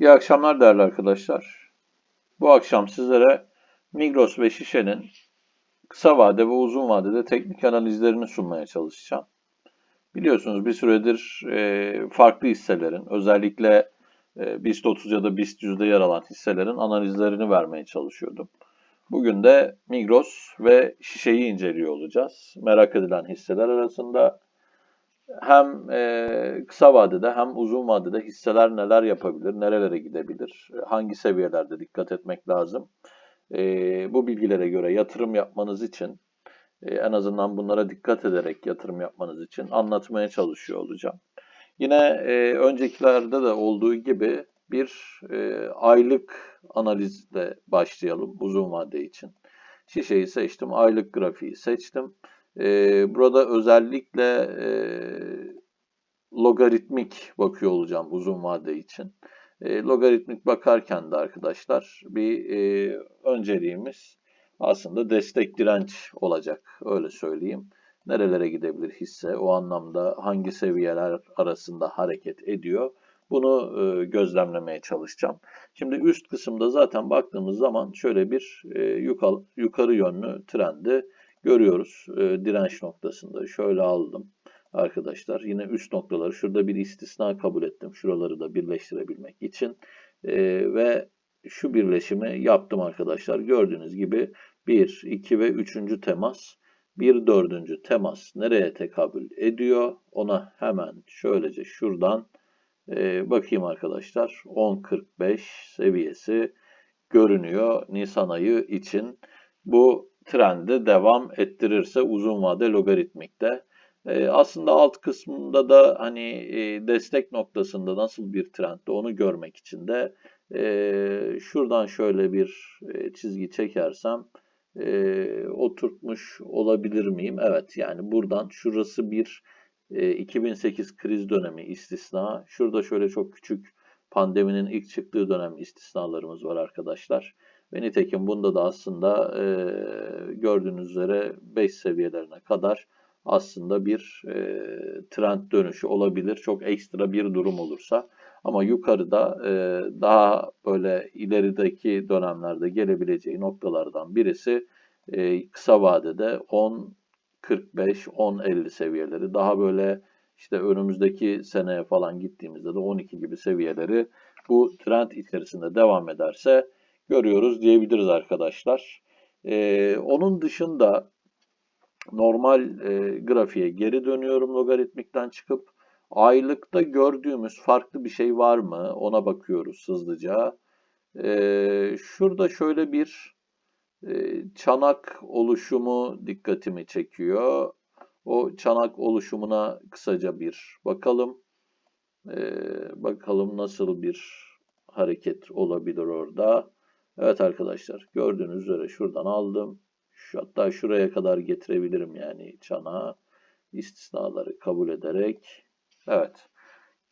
İyi akşamlar değerli arkadaşlar. Bu akşam sizlere Migros ve Şişe'nin kısa vade ve uzun vadede teknik analizlerini sunmaya çalışacağım. Biliyorsunuz bir süredir e, farklı hisselerin, özellikle e, BIST 30 ya da BIST 100'de yer alan hisselerin analizlerini vermeye çalışıyordum. Bugün de Migros ve Şişe'yi inceliyor olacağız. Merak edilen hisseler arasında hem e, kısa vadede hem uzun vadede hisseler neler yapabilir, nerelere gidebilir, hangi seviyelerde dikkat etmek lazım. E, bu bilgilere göre yatırım yapmanız için e, en azından bunlara dikkat ederek yatırım yapmanız için anlatmaya çalışıyor olacağım. Yine e, öncekilerde de olduğu gibi bir e, aylık analizle başlayalım uzun vade için. Şişeyi seçtim, aylık grafiği seçtim. Ee, burada özellikle e, logaritmik bakıyor olacağım uzun vade için. E, logaritmik bakarken de arkadaşlar bir e, önceliğimiz aslında destek direnç olacak öyle söyleyeyim. Nerelere gidebilir hisse o anlamda hangi seviyeler arasında hareket ediyor bunu e, gözlemlemeye çalışacağım. Şimdi üst kısımda zaten baktığımız zaman şöyle bir e, yukarı, yukarı yönlü trendi görüyoruz e, direnç noktasında. Şöyle aldım arkadaşlar. Yine üst noktaları şurada bir istisna kabul ettim. Şuraları da birleştirebilmek için. E, ve şu birleşimi yaptım arkadaşlar. Gördüğünüz gibi 1, 2 ve 3. temas. Bir dördüncü temas nereye tekabül ediyor? Ona hemen şöylece şuradan e, bakayım arkadaşlar. 10.45 seviyesi görünüyor Nisan ayı için. Bu trendi devam ettirirse uzun vade logaritmikte. E, aslında alt kısmında da hani e, destek noktasında nasıl bir trendde onu görmek için de e, şuradan şöyle bir çizgi çekersem e, oturtmuş olabilir miyim? Evet yani buradan şurası bir e, 2008 kriz dönemi istisna. Şurada şöyle çok küçük pandeminin ilk çıktığı dönem istisnalarımız var arkadaşlar. Ve nitekim bunda da aslında e, gördüğünüz üzere 5 seviyelerine kadar aslında bir e, trend dönüşü olabilir. Çok ekstra bir durum olursa. Ama yukarıda e, daha böyle ilerideki dönemlerde gelebileceği noktalardan birisi e, kısa vadede 10 45 10 50 seviyeleri daha böyle işte önümüzdeki seneye falan gittiğimizde de 12 gibi seviyeleri bu trend içerisinde devam ederse görüyoruz diyebiliriz arkadaşlar. Ee, onun dışında normal e, grafiğe geri dönüyorum logaritmikten çıkıp aylıkta gördüğümüz farklı bir şey var mı ona bakıyoruz hızlıca. Ee, şurada şöyle bir e, çanak oluşumu dikkatimi çekiyor. O çanak oluşumuna kısaca bir bakalım. Ee, bakalım nasıl bir hareket olabilir orada. Evet arkadaşlar gördüğünüz üzere şuradan aldım. Şu, hatta şuraya kadar getirebilirim yani çanağı istisnaları kabul ederek. Evet.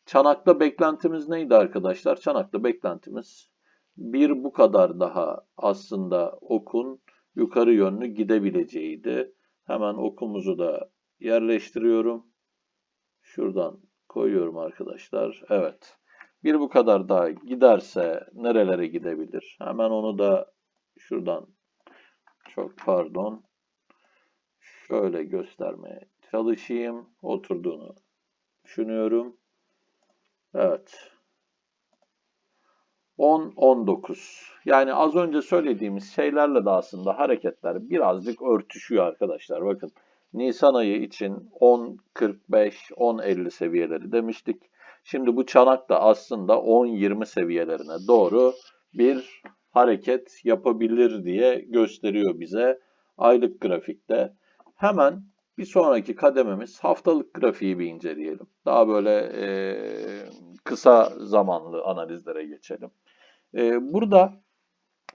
Çanakta beklentimiz neydi arkadaşlar? Çanakta beklentimiz bir bu kadar daha aslında okun yukarı yönlü gidebileceğiydi. Hemen okumuzu da yerleştiriyorum. Şuradan koyuyorum arkadaşlar. Evet. Bir bu kadar daha giderse nerelere gidebilir? Hemen onu da şuradan çok pardon şöyle göstermeye çalışayım. Oturduğunu düşünüyorum. Evet. 10-19. Yani az önce söylediğimiz şeylerle de aslında hareketler birazcık örtüşüyor arkadaşlar. Bakın Nisan ayı için 10-45, 10-50 seviyeleri demiştik. Şimdi bu çanak da aslında 10-20 seviyelerine doğru bir hareket yapabilir diye gösteriyor bize aylık grafikte. Hemen bir sonraki kadememiz haftalık grafiği bir inceleyelim. Daha böyle e, kısa zamanlı analizlere geçelim. E, burada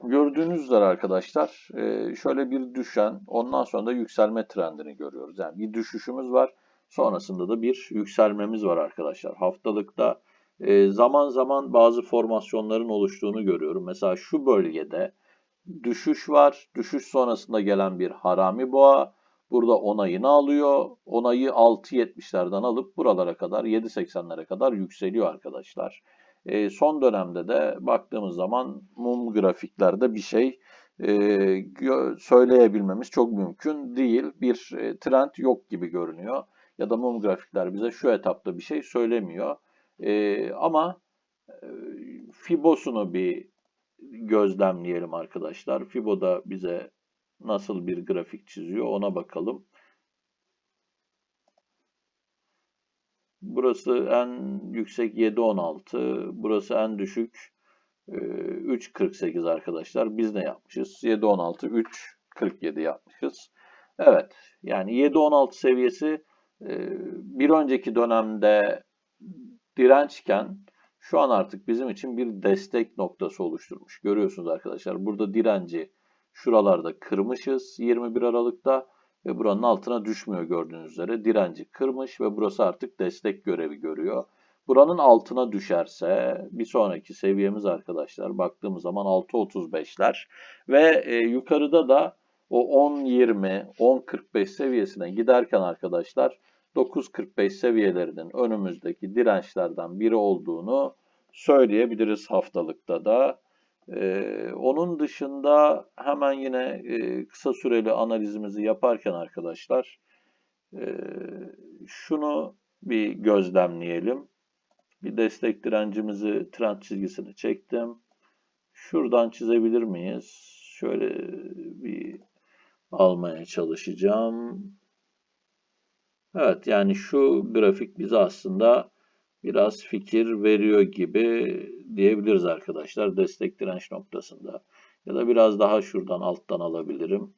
gördüğünüz üzere arkadaşlar e, şöyle bir düşen ondan sonra da yükselme trendini görüyoruz. Yani bir düşüşümüz var. Sonrasında da bir yükselmemiz var arkadaşlar. Haftalıkta e, zaman zaman bazı formasyonların oluştuğunu görüyorum. Mesela şu bölgede düşüş var. Düşüş sonrasında gelen bir harami boğa. Burada onayını alıyor. Onayı 6.70'lerden alıp buralara kadar 7.80'lere kadar yükseliyor arkadaşlar. E, son dönemde de baktığımız zaman mum grafiklerde bir şey e, söyleyebilmemiz çok mümkün değil. Bir e, trend yok gibi görünüyor. Ya da mum grafikler bize şu etapta bir şey söylemiyor. E, ama e, Fibos'unu bir gözlemleyelim arkadaşlar. Fibo da bize nasıl bir grafik çiziyor ona bakalım. Burası en yüksek 7.16. Burası en düşük e, 3.48 arkadaşlar. Biz ne yapmışız? 7.16, 3.47 yapmışız. Evet. Yani 7.16 seviyesi e, bir önceki dönemde dirençken şu an artık bizim için bir destek noktası oluşturmuş. Görüyorsunuz arkadaşlar. Burada direnci şuralarda kırmışız 21 Aralık'ta ve buranın altına düşmüyor gördüğünüz üzere. Direnci kırmış ve burası artık destek görevi görüyor. Buranın altına düşerse bir sonraki seviyemiz arkadaşlar baktığımız zaman 6.35'ler ve e, yukarıda da o 10.20, 10.45 seviyesine giderken arkadaşlar 9.45 seviyelerinin önümüzdeki dirençlerden biri olduğunu söyleyebiliriz haftalıkta da. Ee, onun dışında hemen yine e, kısa süreli analizimizi yaparken arkadaşlar e, şunu bir gözlemleyelim. Bir destek direncimizi trend çizgisini çektim. Şuradan çizebilir miyiz? Şöyle bir almaya çalışacağım. Evet yani şu grafik bize aslında biraz fikir veriyor gibi diyebiliriz arkadaşlar destek direnç noktasında. Ya da biraz daha şuradan alttan alabilirim.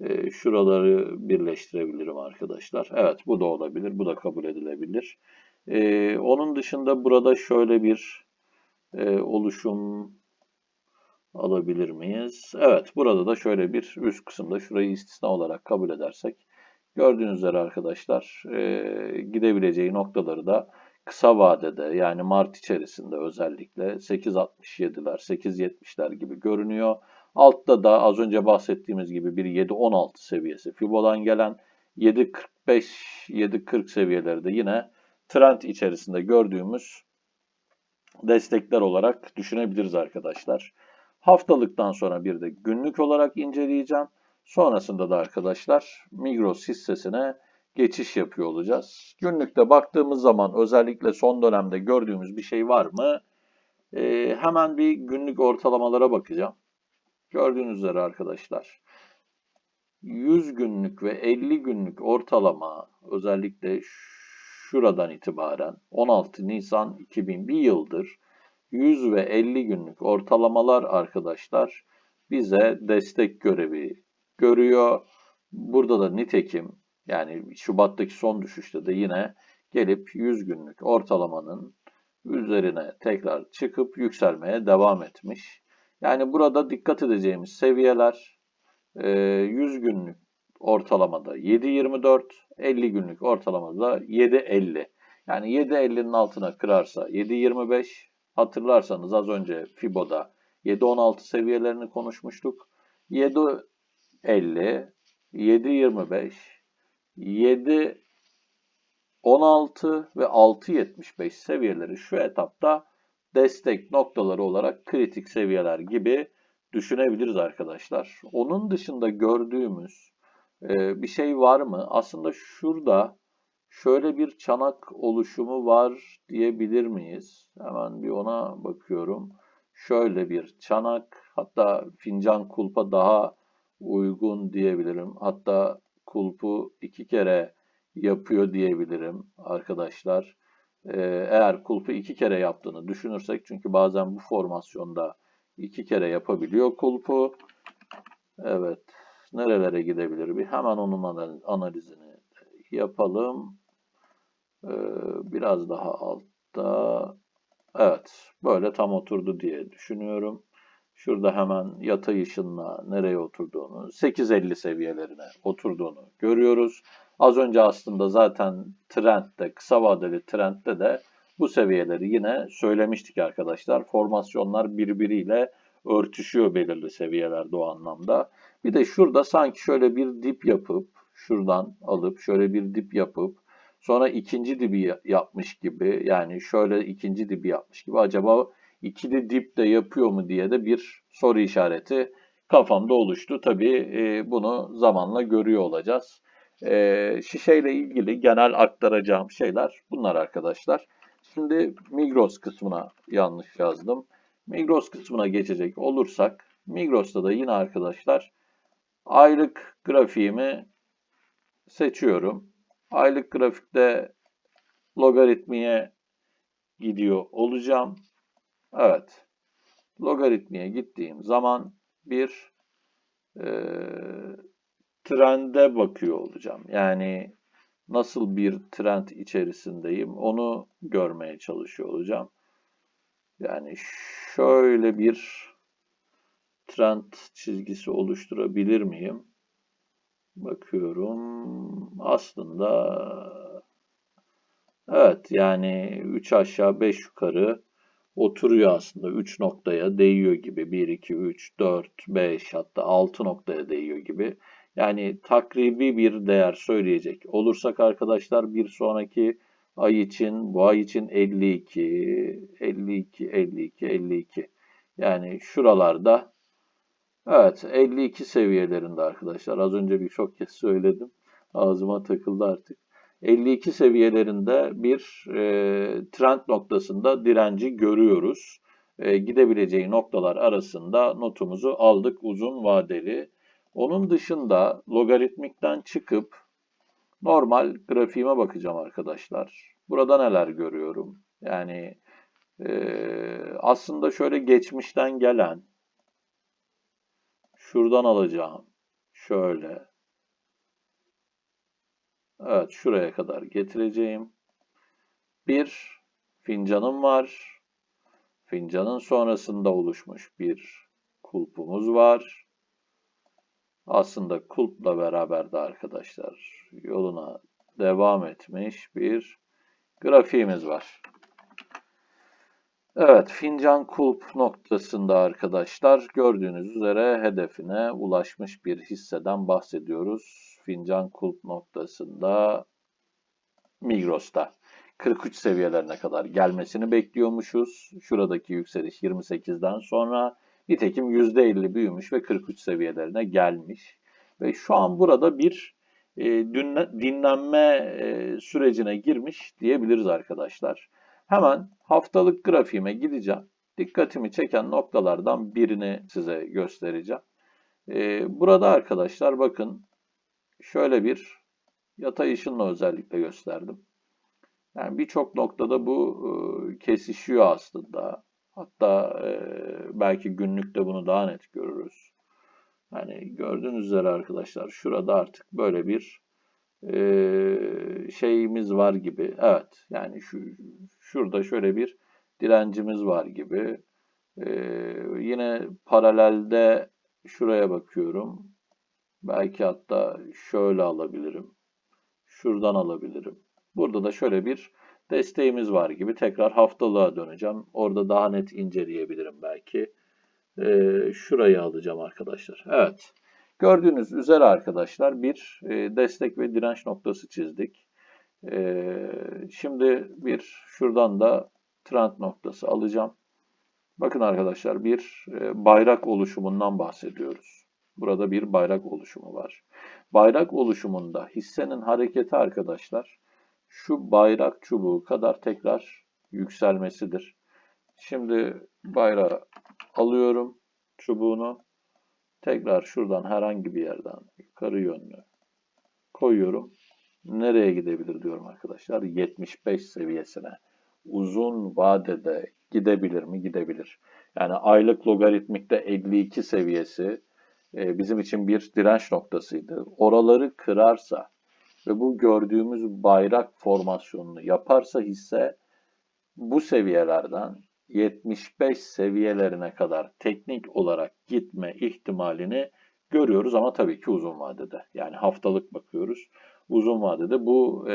E, şuraları birleştirebilirim arkadaşlar. Evet bu da olabilir. Bu da kabul edilebilir. E, onun dışında burada şöyle bir e, oluşum alabilir miyiz? Evet burada da şöyle bir üst kısımda şurayı istisna olarak kabul edersek gördüğünüz üzere arkadaşlar e, gidebileceği noktaları da kısa vadede yani Mart içerisinde özellikle 8.67'ler, 8.70'ler gibi görünüyor. Altta da az önce bahsettiğimiz gibi bir 7.16 seviyesi Fibo'dan gelen 7.45, 7.40 seviyeleri de yine trend içerisinde gördüğümüz destekler olarak düşünebiliriz arkadaşlar. Haftalıktan sonra bir de günlük olarak inceleyeceğim. Sonrasında da arkadaşlar Migros hissesine geçiş yapıyor olacağız. Günlükte baktığımız zaman özellikle son dönemde gördüğümüz bir şey var mı? Ee, hemen bir günlük ortalamalara bakacağım. Gördüğünüz üzere arkadaşlar 100 günlük ve 50 günlük ortalama özellikle şuradan itibaren 16 Nisan 2001 yıldır 100 ve 50 günlük ortalamalar arkadaşlar bize destek görevi görüyor. Burada da nitekim yani Şubat'taki son düşüşte de yine gelip 100 günlük ortalamanın üzerine tekrar çıkıp yükselmeye devam etmiş. Yani burada dikkat edeceğimiz seviyeler 100 günlük ortalamada 7.24, 50 günlük ortalamada 7.50. Yani 7.50'nin altına kırarsa 7.25 hatırlarsanız az önce Fibo'da 7.16 seviyelerini konuşmuştuk. 7.50, 7.25, 7 16 ve 6.75 seviyeleri şu etapta destek noktaları olarak kritik seviyeler gibi düşünebiliriz arkadaşlar. Onun dışında gördüğümüz e, bir şey var mı? Aslında şurada şöyle bir çanak oluşumu var diyebilir miyiz? Hemen bir ona bakıyorum. Şöyle bir çanak hatta fincan kulpa daha uygun diyebilirim. Hatta kulpu iki kere yapıyor diyebilirim arkadaşlar. Ee, eğer kulpu iki kere yaptığını düşünürsek çünkü bazen bu formasyonda iki kere yapabiliyor kulpu. Evet. Nerelere gidebilir? Bir hemen onun analizini yapalım. Ee, biraz daha altta. Evet. Böyle tam oturdu diye düşünüyorum. Şurada hemen yatay ışınla nereye oturduğunu, 8.50 seviyelerine oturduğunu görüyoruz. Az önce aslında zaten trendde, kısa vadeli trendde de bu seviyeleri yine söylemiştik arkadaşlar. Formasyonlar birbiriyle örtüşüyor belirli seviyelerde o anlamda. Bir de şurada sanki şöyle bir dip yapıp, şuradan alıp şöyle bir dip yapıp Sonra ikinci dibi ya- yapmış gibi yani şöyle ikinci dibi yapmış gibi acaba ikili dip de yapıyor mu diye de bir soru işareti kafamda oluştu. Tabii e, bunu zamanla görüyor olacağız. E, şişeyle ilgili genel aktaracağım şeyler bunlar arkadaşlar. Şimdi Migros kısmına yanlış yazdım. Migros kısmına geçecek olursak Migros'ta da yine arkadaşlar aylık grafiğimi seçiyorum. Aylık grafikte logaritmiye gidiyor olacağım. Evet. Logaritmiye gittiğim zaman bir e, trende bakıyor olacağım. Yani nasıl bir trend içerisindeyim onu görmeye çalışıyor olacağım. Yani şöyle bir trend çizgisi oluşturabilir miyim? Bakıyorum. Aslında evet yani 3 aşağı 5 yukarı oturuyor aslında. 3 noktaya değiyor gibi. 1, 2, 3, 4, 5 hatta 6 noktaya değiyor gibi. Yani takribi bir değer söyleyecek olursak arkadaşlar bir sonraki ay için bu ay için 52, 52, 52, 52. Yani şuralarda evet 52 seviyelerinde arkadaşlar. Az önce birçok kez söyledim. Ağzıma takıldı artık. 52 seviyelerinde bir e, trend noktasında direnci görüyoruz. E, gidebileceği noktalar arasında notumuzu aldık uzun vadeli. Onun dışında logaritmikten çıkıp normal grafiğime bakacağım arkadaşlar. Burada neler görüyorum? Yani e, aslında şöyle geçmişten gelen şuradan alacağım. Şöyle. Evet şuraya kadar getireceğim. Bir fincanım var. Fincanın sonrasında oluşmuş bir kulpumuz var. Aslında kulpla beraber de arkadaşlar yoluna devam etmiş bir grafiğimiz var. Evet, fincan kulp noktasında arkadaşlar gördüğünüz üzere hedefine ulaşmış bir hisseden bahsediyoruz. Fincan kulp noktasında Migros'ta 43 seviyelerine kadar gelmesini bekliyormüşuz. Şuradaki yükseliş 28'den sonra nitekim %50 büyümüş ve 43 seviyelerine gelmiş. Ve şu an burada bir e, dinlenme e, sürecine girmiş diyebiliriz arkadaşlar. Hemen haftalık grafiğime gideceğim. Dikkatimi çeken noktalardan birini size göstereceğim. Ee, burada arkadaşlar bakın şöyle bir yatay ışınla özellikle gösterdim. Yani birçok noktada bu e, kesişiyor aslında. Hatta e, belki günlükte bunu daha net görürüz. Yani gördüğünüz üzere arkadaşlar şurada artık böyle bir e, şeyimiz var gibi. Evet yani şu şurada şöyle bir direncimiz var gibi. E, yine paralelde şuraya bakıyorum. Belki hatta şöyle alabilirim. Şuradan alabilirim. Burada da şöyle bir desteğimiz var gibi. Tekrar haftalığa döneceğim. Orada daha net inceleyebilirim belki. Ee, şurayı alacağım arkadaşlar. Evet. Gördüğünüz üzere arkadaşlar bir e, destek ve direnç noktası çizdik. E, şimdi bir şuradan da trend noktası alacağım. Bakın arkadaşlar bir e, bayrak oluşumundan bahsediyoruz. Burada bir bayrak oluşumu var. Bayrak oluşumunda hissenin hareketi arkadaşlar şu bayrak çubuğu kadar tekrar yükselmesidir. Şimdi bayrağı alıyorum çubuğunu Tekrar şuradan herhangi bir yerden yukarı yönlü koyuyorum. Nereye gidebilir diyorum arkadaşlar. 75 seviyesine. Uzun vadede gidebilir mi? Gidebilir. Yani aylık logaritmikte 52 seviyesi bizim için bir direnç noktasıydı. Oraları kırarsa ve bu gördüğümüz bayrak formasyonunu yaparsa hisse bu seviyelerden 75 seviyelerine kadar teknik olarak gitme ihtimalini görüyoruz ama tabii ki uzun vadede. Yani haftalık bakıyoruz. Uzun vadede bu e,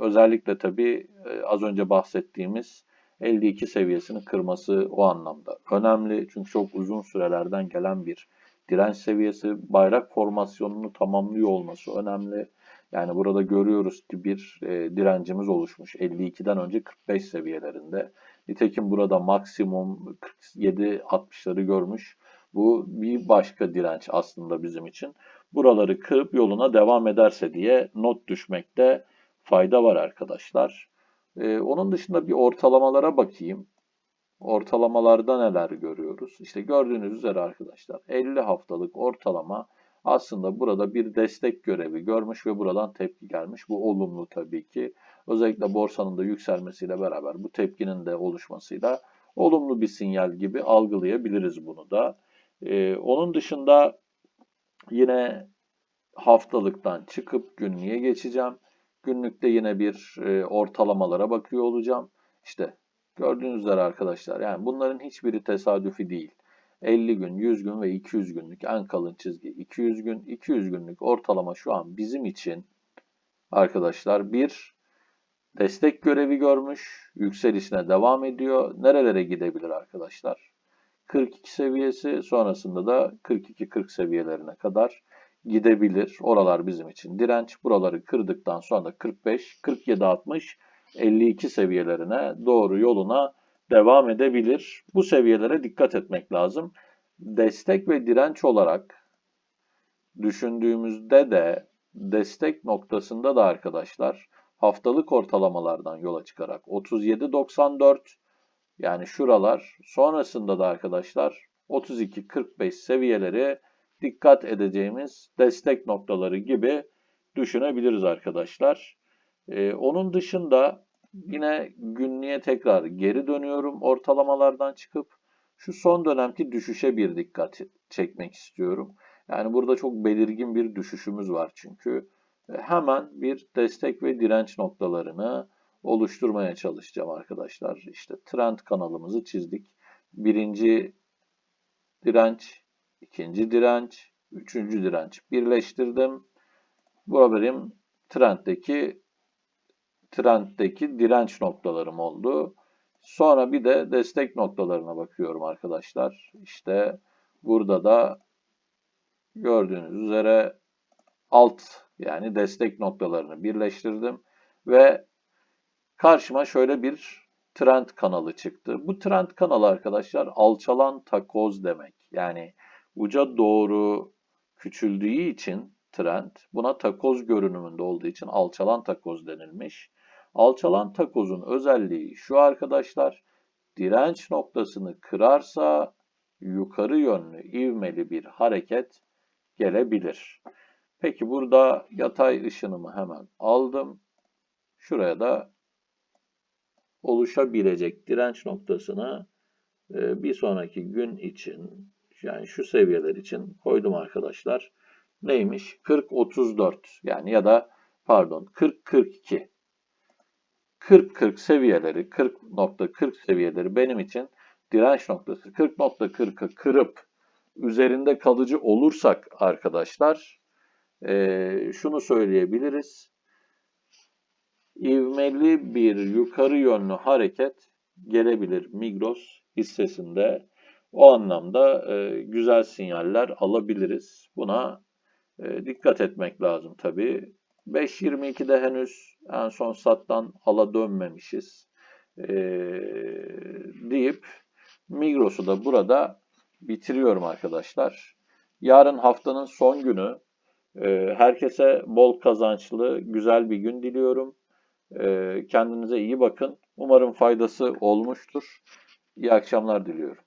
özellikle tabii e, az önce bahsettiğimiz 52 seviyesini kırması o anlamda önemli. Çünkü çok uzun sürelerden gelen bir direnç seviyesi, bayrak formasyonunu tamamlıyor olması önemli. Yani burada görüyoruz ki bir e, direncimiz oluşmuş. 52'den önce 45 seviyelerinde. Nitekim burada maksimum 47-60'ları görmüş. Bu bir başka direnç aslında bizim için. Buraları kırıp yoluna devam ederse diye not düşmekte fayda var arkadaşlar. Ee, onun dışında bir ortalamalara bakayım. Ortalamalarda neler görüyoruz? İşte gördüğünüz üzere arkadaşlar 50 haftalık ortalama aslında burada bir destek görevi görmüş ve buradan tepki gelmiş. Bu olumlu tabii ki. Özellikle borsanın da yükselmesiyle beraber bu tepkinin de oluşmasıyla olumlu bir sinyal gibi algılayabiliriz bunu da. Ee, onun dışında yine haftalıktan çıkıp günlüğe geçeceğim. Günlükte yine bir e, ortalamalara bakıyor olacağım. İşte gördüğünüz üzere arkadaşlar yani bunların hiçbiri tesadüfi değil. 50 gün, 100 gün ve 200 günlük en kalın çizgi 200 gün. 200 günlük ortalama şu an bizim için arkadaşlar bir destek görevi görmüş. Yükselişine devam ediyor. Nerelere gidebilir arkadaşlar? 42 seviyesi sonrasında da 42-40 seviyelerine kadar gidebilir. Oralar bizim için direnç. Buraları kırdıktan sonra 45, 47, 60, 52 seviyelerine doğru yoluna devam edebilir. Bu seviyelere dikkat etmek lazım. Destek ve direnç olarak düşündüğümüzde de destek noktasında da arkadaşlar haftalık ortalamalardan yola çıkarak 37.94 yani şuralar sonrasında da arkadaşlar 32-45 seviyeleri dikkat edeceğimiz destek noktaları gibi düşünebiliriz arkadaşlar. Ee, onun dışında yine günlüğe tekrar geri dönüyorum ortalamalardan çıkıp şu son dönemki düşüşe bir dikkat çekmek istiyorum. Yani burada çok belirgin bir düşüşümüz var çünkü. E, hemen bir destek ve direnç noktalarını oluşturmaya çalışacağım arkadaşlar. İşte trend kanalımızı çizdik. Birinci direnç, ikinci direnç, üçüncü direnç birleştirdim. Bu benim trenddeki trenddeki direnç noktalarım oldu. Sonra bir de destek noktalarına bakıyorum arkadaşlar. İşte burada da gördüğünüz üzere alt yani destek noktalarını birleştirdim ve karşıma şöyle bir trend kanalı çıktı. Bu trend kanalı arkadaşlar alçalan takoz demek. Yani uca doğru küçüldüğü için trend buna takoz görünümünde olduğu için alçalan takoz denilmiş. Alçalan takozun özelliği şu arkadaşlar. Direnç noktasını kırarsa yukarı yönlü ivmeli bir hareket gelebilir. Peki burada yatay ışınımı hemen aldım. Şuraya da oluşabilecek direnç noktasını e, bir sonraki gün için yani şu seviyeler için koydum arkadaşlar. Neymiş? 40-34 yani ya da pardon 40-42 40-40 seviyeleri 40.40 seviyeleri benim için direnç noktası 40.40'ı kırıp üzerinde kalıcı olursak arkadaşlar e, şunu söyleyebiliriz. İvmeli bir yukarı yönlü hareket gelebilir Migros hissesinde. O anlamda e, güzel sinyaller alabiliriz. Buna e, dikkat etmek lazım tabii. 5.22'de henüz en son sattan ala dönmemişiz e, deyip Migros'u da burada bitiriyorum arkadaşlar. Yarın haftanın son günü. E, herkese bol kazançlı, güzel bir gün diliyorum. E, kendinize iyi bakın. Umarım faydası olmuştur. İyi akşamlar diliyorum.